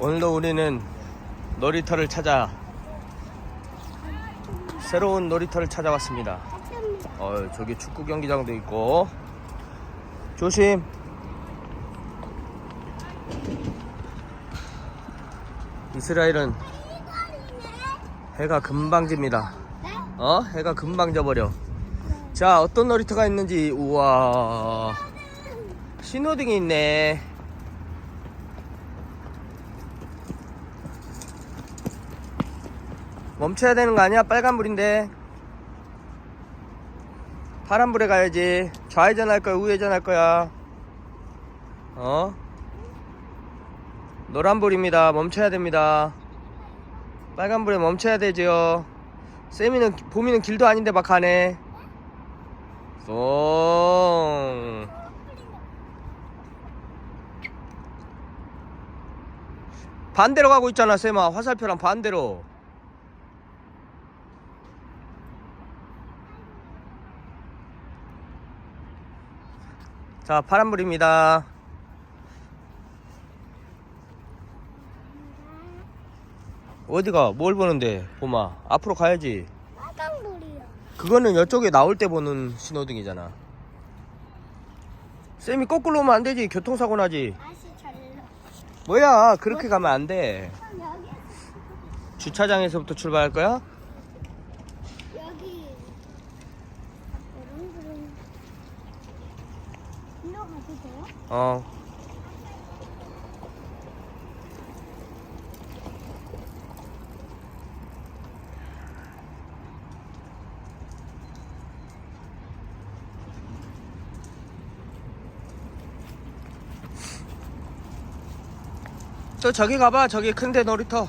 오늘도 우리는 놀이터를 찾아 새로운 놀이터를 찾아왔습니다. 어, 저기 축구 경기장도 있고 조심. 이스라엘은 해가 금방 집니다. 네? 어? 해가 금방 져버려. 자, 어떤 놀이터가 있는지 우와. 신호등이 있네. 멈춰야 되는 거 아니야? 빨간불인데. 파란불에 가야지. 좌회전 할 거야, 우회전 할 거야. 어? 노란불입니다. 멈춰야 됩니다. 빨간불에 멈춰야 되지요. 세미는, 봄이는 길도 아닌데 막 가네. 송. 반대로 가고 있잖아, 쌤아. 화살표랑 반대로. 자, 파란불입니다. 어디가? 뭘 보는데? 봄아. 앞으로 가야지. 빨간불이요. 그거는 이쪽에 나올 때 보는 신호등이잖아. 쌤이 거꾸로 오면 안 되지. 교통사고 나지. 다시. 뭐야? 그렇게 가면 안 돼. 그럼 여기 주차장에서부터 출발할 거야? 여기 그럼 일로 가도 돼요? 어. 저 저기 가봐 저기 큰데 놀이터